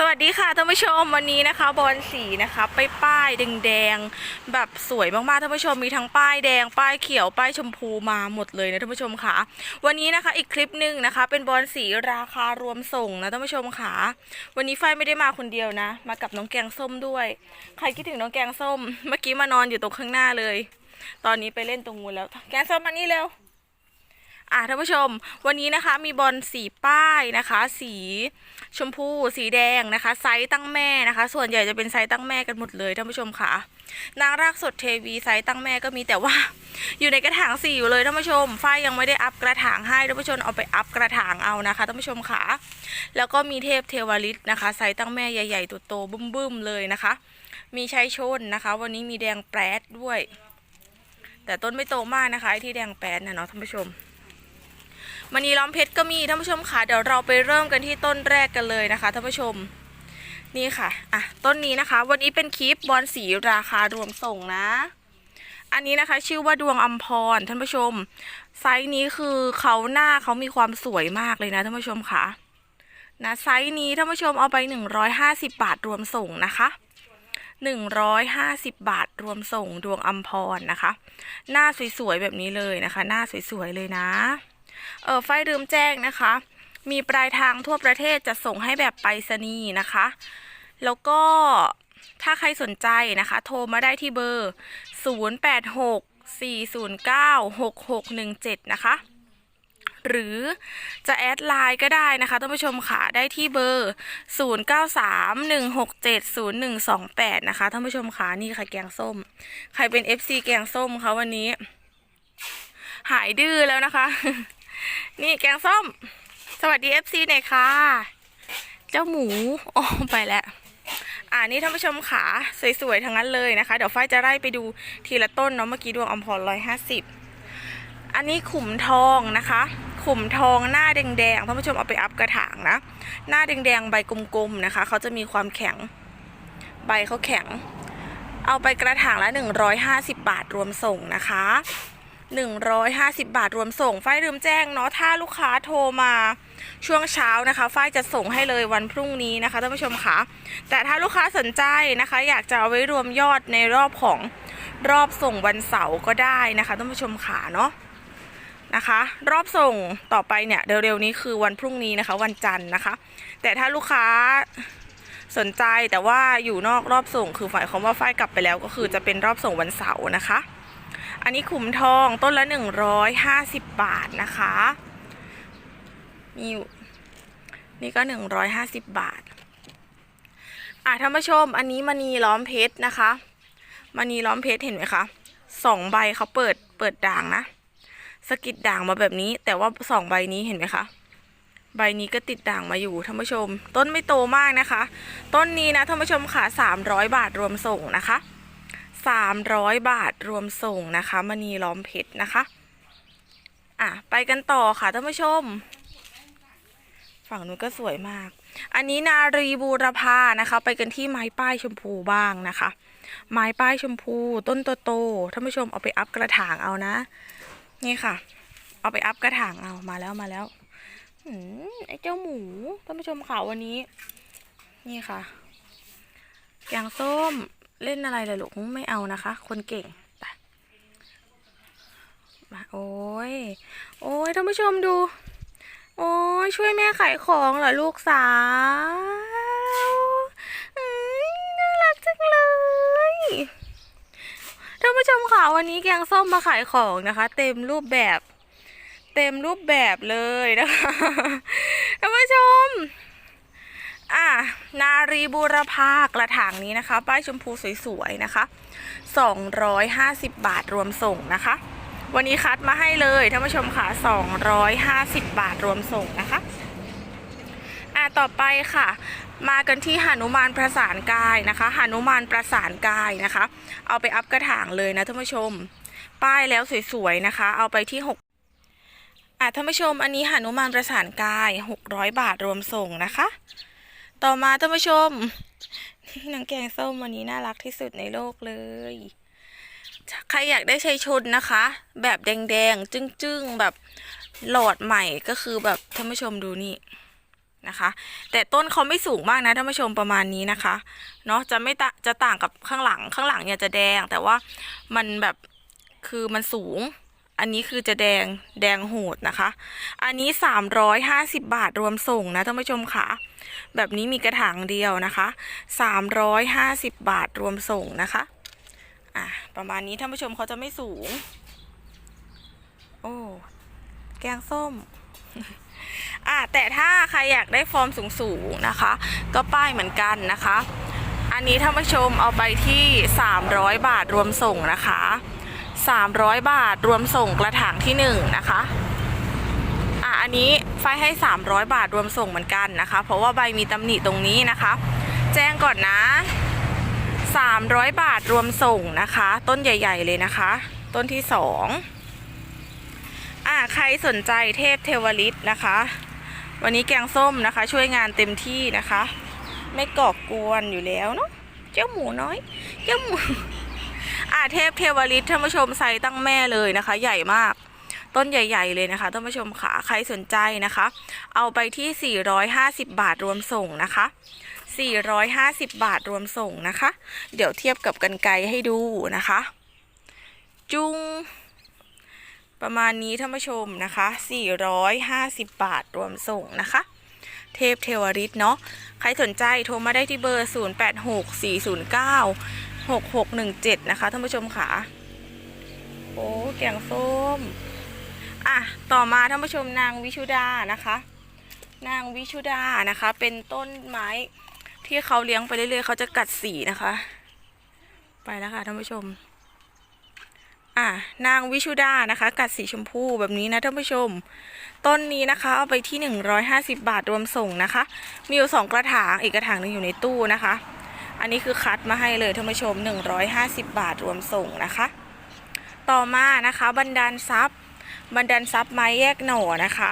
สวัสดีค่ะท่านผู้ชมวันนี้นะคะบอลสีนะคะ ไปป้ายแดงๆแบบสวยมากๆท่านผู้ชมมีทั้งป้ายแดง ป้ายเขียวป้ายชมพูมาหมดเลยนะท่านผู้ชมค่ะ วันนี้นะคะอีกคลิปหนึ่งนะคะ เป็นบอลสีราคารวมส่งนะท่านผู้ชมค่ะ วันนี้ฝ้ายไม่ได้มาคนเดียวนะ มากับน้องแกงส้มด้วย ใครคิดถึงน้องแกงส้ม เมื่อกี้มานอนอยู่ตรงข้างหน้าเลย ตอนนี้ไปเล่นตรงนู้นแล้ว แกงส้มมานี่เร็ว อะท่านผู้ชม วันนี้นะคะมีบอลสีป้ายนะคะ สีชมพูสีแดงนะคะ ไซส์ตั้งแม่นะคะ ส่วนใหญ่จะเป็นไซส์ตั้งแม่กันหมดเลยท่านผู้ชมค่ะ นางรากสดเทวีไซส์ตั้งแม่ก็มีแต่ว่า อยู่ในกระถางสีอยู่เลยท่านผู้ชมฝ้ายยังไม่ได้อัพกระถางให้ท่านผู้ชมเอาไปอัพกระถางเอานะคะท่านผู้ชมค่ะ แล้วก็มีเทพเทวาลิตนะคะ ไซส์ตั้งแม่ใหญ่ๆตัวโตบึ้มๆเลยนะคะ มีชัยชนนะคะ วันนี้มีแดงแปรดด้วย แต่ต้นไม่โตมากนะคะไอ้ที่แดงแปรดนะเนาะท่านผู้ชม มณีล้อมเพชรก็มีท่านผู้ชมค่ะเดี๋ยวเราไปเริ่มกันที่ต้นแรกกันเลยนะคะท่านผู้ชมนี่ค่ะอะต้นนี้นะคะ วันนี้เป็นคลิปบอลสีราคารวมส่งนะ อันนี้นะคะชื่อว่าดวงอัมพรท่านผู้ชม ไซส์นี้คือเขาหน้าเขามีความสวยมากเลยนะท่านผู้ชมค่ะนะไซส์นี้ท่านผู้ชมเอาไป150 บาทรวมส่งนะคะ150 บาทรวมส่งดวงอัมพรนะคะ หน้าสวยๆแบบนี้เลยนะคะ หน้าสวยๆเลยนะ เออไฟลืมแจ้งนะคะ มีปลายทางทั่วประเทศจะส่งให้แบบไปรษณีย์นะคะ แล้วก็ถ้าใครสนใจนะคะ โทรมาได้ที่เบอร์ 086 409 6617 นะคะ หรือจะแอดไลน์ก็ได้นะคะท่านผู้ชมค่ะ ได้ที่เบอร์ 0931670128 นะคะท่านผู้ชมค่ะ นี่ค่ะแกงส้ม ใครเป็น FC แกงส้มคะวันนี้ หายดื้อแล้วนะคะ นี่แกงส้ม สวัสดี FC หน่อยค่ะ เจ้าหมูอ๋อไปแล้วอ่านี่ท่านผู้ชมขาสวยๆทั้งนั้นเลยนะคะ เดี๋ยวฝ้ายจะไล่ไปดูทีละต้นเนาะเมื่อกี้ดวงอมพรร้อยห้าสิบอันนี้ขุมทองนะคะ ขุมทองหน้าแดงๆท่านผู้ชมเอาไปอัพกระถางนะ หน้าแดงๆใบกลมๆนะคะเขาจะมีความแข็ง ใบเขาแข็ง เอาไปกระถางละ 150 บาทรวมส่งนะคะ 150 บาทรวมส่ง ฝ้ายลืมแจ้งเนาะ ถ้าลูกค้าโทรมาช่วงเช้านะคะ ฝ้ายจะส่งให้เลยวันพรุ่งนี้นะคะท่านผู้ชมคะ แต่ถ้าลูกค้าสนใจนะคะ อยากจะเอาไว้รวมยอดในรอบของรอบส่งวันเสาร์ก็ได้นะคะท่านผู้ชมขาเนาะนะคะ รอบส่งต่อไปเนี่ยเร็วๆนี้คือวันพรุ่งนี้นะคะ วันจันทร์นะคะ แต่ถ้าลูกค้าสนใจแต่ว่าอยู่นอกรอบส่งคือฝ่ายคำว่าฝ้ายกลับไปแล้วก็คือจะเป็นรอบส่งวันเสาร์นะคะ อันนี้ขุมทองต้นละ 150 บาทนะคะมีอยู่นี่ก็ 150 บาท อะท่านผู้ชม อันนี้มณีล้อมเพชรนะคะมณีล้อมเพชรเห็นไหมคะสองใบเขาเปิดเปิดด่างนะสกิดด่างมาแบบนี้ แต่ว่าสองใบนี้เห็นไหมคะใบนี้ก็ติดด่างมาอยู่ท่านผู้ชม ต้นไม่โตมากนะคะ ต้นนี้นะท่านผู้ชมค่ะ300 บาทรวมส่งนะคะ 300 บาทรวมส่งนะคะมณีล้อมเพชรนะคะ อะ ไปกันต่อค่ะท่านผู้ชม ฝั่งนู้นก็สวยมาก อันนี้นารีบูรพานะคะ ไปกันที่ไม้ป้ายชมพูบ้างนะคะ ไม้ป้ายชมพูต้นโตๆท่านผู้ชมเอาไปอัพกระถางเอานะ นี่ค่ะ เอาไปอัพกระถางเอามาแล้วมาแล้วอไอ้เจ้าหมูท่านผู้ชมค่ะวันนี้ นี่ค่ะแกงส้ม เล่นอะไรเลยลูกไม่เอานะคะ คนเก่งมาโอ้ย โอ้ยท่านผู้ชมดู โอ้ยช่วยแม่ขายของเหรอลูกสาวเอ้ยน่ารักจังเลยท่านผู้ชมค่ะวันนี้แกงส้มมาขายของนะคะ เต็มรูปแบบ เต็มรูปแบบเลยนะคะท่านผู้ชม อะนารีบูรพากระถางนี้นะคะ ป้ายชมพูสวยๆนะคะ 250 บาทรวมส่งนะคะ วันนี้คัดมาให้เลยท่านผู้ชมค่ะ 250 บาทรวมส่งนะคะอะต่อไปค่ะ มากันที่หนุมานประสานกายนะคะหนุมานประสานกายนะคะ เอาไปอัพกระถางเลยนะท่านผู้ชม ป้ายแล้วสวยๆนะคะ เอาไปที่ 6อะท่านผู้ชมอันนี้หนุมานประสานกาย 600 บาทรวมส่งนะคะ ต่อมาท่านผู้ชมนี่นางแกงส้มวันนี้น่ารักที่สุดในโลกเลย ใครอยากได้ใช้ชนนะคะ แบบแดงๆ จึ้งๆ แบบหลอดใหม่ก็คือแบบท่านผู้ชมดูนี่นะคะ แต่ต้นเขาไม่สูงมากนะท่านผู้ชมประมาณนี้นะคะเนาะจะไม่ตจะต่างกับข้างหลังข้างหลังเนี่ยจะแดงแต่ว่ามันแบบคือมันสูง อันนี้คือจะแดงแดงโหดนะคะ อันนี้ 350 บาทรวมส่งนะท่านผู้ชมค่ะแบบนี้มีกระถางเดียวนะคะ 350 บาทรวมส่งนะคะอะประมาณนี้ท่านผู้ชมเขาจะไม่สูง โอ้แกงส้มอะแต่ถ้าใครอยากได้ฟอร์มสูงๆนะคะ ก็ป้ายเหมือนกันนะคะ อันนี้ท่านผู้ชมเอาไปที่ 300 บาทรวมส่งนะคะ 300 บาท รวมส่งกระถางที่1นะคะอะอันนี้ไฟให้ 300 บาทรวมส่งเหมือนกันนะคะ เพราะว่าใบมีตำหนิตรงนี้นะคะ แจ้งก่อนนะ 300 บาทรวมส่งนะคะ ต้นใหญ่ ๆ เลยนะคะ ต้นที่2อะใครสนใจเทพเทวฤทธิ์นะคะ วันนี้แกงส้มนะคะ ช่วยงานเต็มที่นะคะ ไม่ก่อกวนอยู่แล้วเนาะเจ้าหมูน้อย เจ้าหมู อะเทพเทวฤทธิ์ท่านผู้ชมไซส์ตั้งแม่เลยนะคะ ใหญ่มาก ต้นใหญ่ ๆ เลยนะคะท่านผู้ชมค่ะใครสนใจนะคะ เอาไปที่ 450 บาทรวมส่งนะคะ 450 บาทรวมส่งนะคะ เดี๋ยวเทียบกับกันไกให้ดูนะคะ จุงประมาณนี้ท่านผู้ชมนะคะ 450 บาทรวมส่งนะคะ เทพเทวฤทธิ์เนาะ ใครสนใจโทรมาได้ที่เบอร์ 086409 0864096617 นะคะท่านผู้ชมค่ะโอ้แกงส้ม อะ ต่อมาท่านผู้ชมนางวิชุดานะคะ นางวิชุดานะคะ เป็นต้นไม้ที่เขาเลี้ยงไปเรื่อยๆเขาจะกัดสีนะคะ ไปแล้วค่ะท่านผู้ชม อะนางวิชุดานะคะ กัดสีชมพูแบบนี้นะท่านผู้ชม ต้นนี้นะคะ เอาไปที่ 150 บาทรวมส่งนะคะ มีอยู่สองกระถางอีกกระถางหนึงอยู่ในตู้นะคะ อันนี้คือคัดมาให้เลยท่านผู้ชม 150 บาทรวมส่งนะคะ ต่อมานะคะบันดาลทรัพย์บันดาลทรัพย์ไม้แยกหน่อนะคะ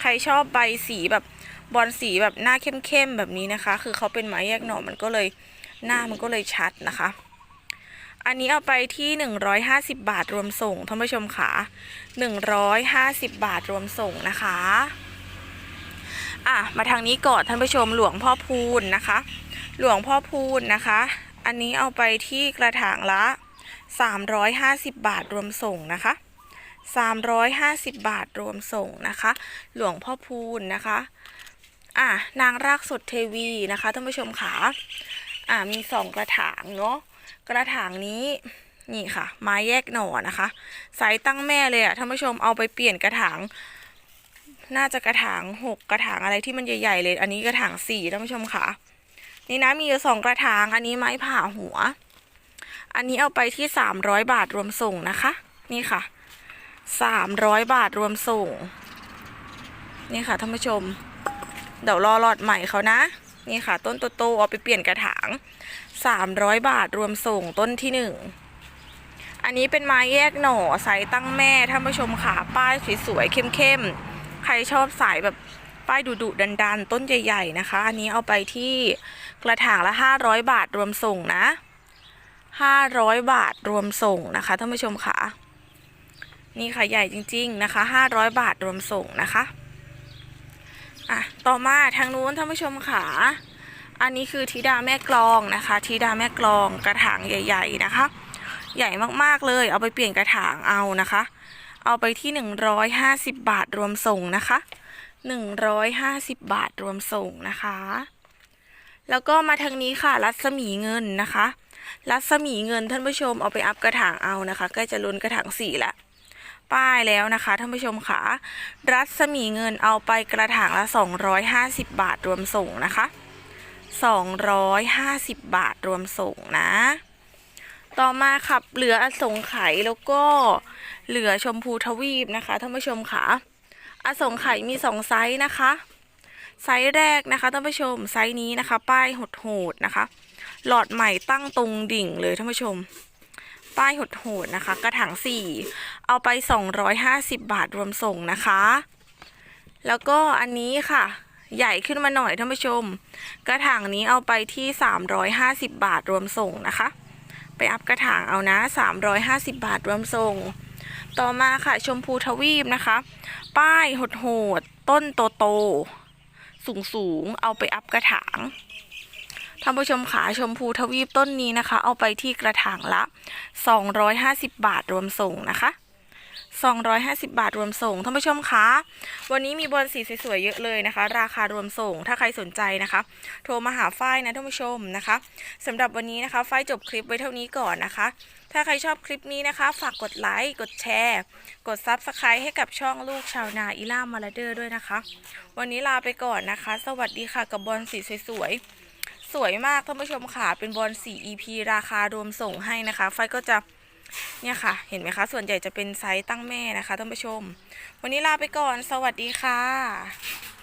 ใครชอบใบสีแบบบอลสีแบบหน้าเข้มๆแบบนี้นะคะ คือเขาเป็นไม้แยกหน่อมันก็เลยหน้ามันก็เลยชัดนะคะ อันนี้เอาไปที่ 150 บาทรวมส่งท่านผู้ชมค่ะ150 บาทรวมส่งนะคะ อะมาทางนี้ก่อนท่านผู้ชมหลวงพ่อพูนนะคะ หลวงพ่อพูนนะคะ อันนี้เอาไปที่กระถางละ 350 บาทรวมส่งนะคะ 350 บาทรวมส่งนะคะ หลวงพ่อพูนนะคะอะนางรากสดเทวีนะคะท่านผู้ชมค่ะอะมีสองกระถางเนาะกระถางนี้นี่ค่ะไม้แยกหน่อนะคะไซส์ตั้งแม่เลยอะท่านผู้ชมเอาไปเปลี่ยนกระถาง น่าจะกระถางหกกระถางอะไรที่มันใหญ่ๆเลย อันนี้กระถางสี่ท่านผู้ชมค่ะนี่นะมีอยู่สองกระถางอันนี้ไม้ผ่าหัว อันนี้เอาไปที่สามร้อยบาทรวมส่งนะคะ นี่ค่ะสามร้อยบาทรวมส่ง นี่ค่ะท่านผู้ชม เดี๋ยวรอหลอดใหม่เขานะ นี่ค่ะ ต้นโตๆเอาไปเปลี่ยนกระถางสามร้อยบาทรวมส่งต้นที่หนึ่งอันนี้เป็นไม้แยกหน่อไซส์ตั้งแม่ท่านผู้ชมค่ะ ป้ายสวยๆเข้มๆ ใครชอบสายแบบป้ายดุๆดันๆ ต้นใหญ่ ๆ นะคะ อันนี้เอาไปที่กระถางละห้าร้อยบาทรวมส่งนะห้าร้อยบาทรวมส่งนะคะท่านผู้ชมค่ะ นี่ค่ะใหญ่จริง ๆ นะคะห้าร้อยบาทรวมส่งนะคะอะต่อมาทางนู้นท่านผู้ชมค่ะ อันนี้คือธิดาแม่กลองนะคะธิดาแม่กลองกระถางใหญ่ ๆ นะคะ ใหญ่มากๆเลย เอาไปเปลี่ยนกระถางเอานะคะ เอาไปที่ 150 บาทรวมส่งนะคะ 150 บาทรวมส่งนะคะ แล้วก็มาทางนี้ค่ะ รัศมีเงินนะคะ รัศมีเงินท่านผู้ชมเอาไปอัพกระถางเอานะคะใกล้จะลุ้นกระถางสี่ละป้ายแล้วนะคะท่านผู้ชมค่ะ รัศมีเงินเอาไปกระถางละ 250 บาทรวมส่งนะคะ 250 บาทรวมส่งนะ ต่อมาขับเหลืออสงไขยแล้วก็เหลือชมพูทวีปนะคะท่านผู้ชมค่ะอสงไขยมีสองไซส์นะคะ ไซส์แรกนะคะท่านผู้ชมไซส์นี้นะคะ ป้ายโหดๆนะคะ หลอดใหม่ตั้งตรงดิ่งเลยท่านผู้ชม ป้ายโหดๆนะคะ กระถางสี่เอาไป 250 บาทรวมส่งนะคะ แล้วก็อันนี้ค่ะใหญ่ขึ้นมาหน่อยท่านผู้ชม กระถางนี้เอาไปที่ 350 บาทรวมส่งนะคะ ไปอัพกระถางเอานะ 350 บาทรวมส่ง ต่อมาค่ะชมพูทวีปนะคะ ป้ายโหดต้นโตโต สูงสูงเอาไปอัพกระถางท่านผู้ชมขาชมพูทวีปต้นนี้นะคะ เอาไปที่กระถางละ 250 บาทรวมส่งนะคะ 250 บาทรวมส่งท่านผู้ชมคะวันนี้มีบอลสีสวยๆเยอะเลยนะคะ ราคารวมส่งถ้าใครสนใจนะคะ โทรมาหาฝ้ายนะท่านผู้ชมนะคะสำหรับวันนี้นะคะฝ้ายจบคลิปไว้เท่านี้ก่อนนะคะ ถ้าใครชอบคลิปนี้นะคะ ฝากกดไลค์กดแชร์ กด Subscribe ให้กับช่องลูกชาวนาอีล่ามาลาเดอร์ด้วยนะคะ วันนี้ลาไปก่อนนะคะ สวัสดีค่ะกับบอลสีสวยๆสวยมากท่านผู้ชมค่ะเป็นบอลสี EP ราคารวมส่งให้นะคะ ไฟก็จะ เนี่ยค่ะ เห็นไหมคะ ส่วนใหญ่จะเป็นไซส์ตั้งแม่นะคะท่านผู้ชม วันนี้ลาไปก่อน สวัสดีค่ะ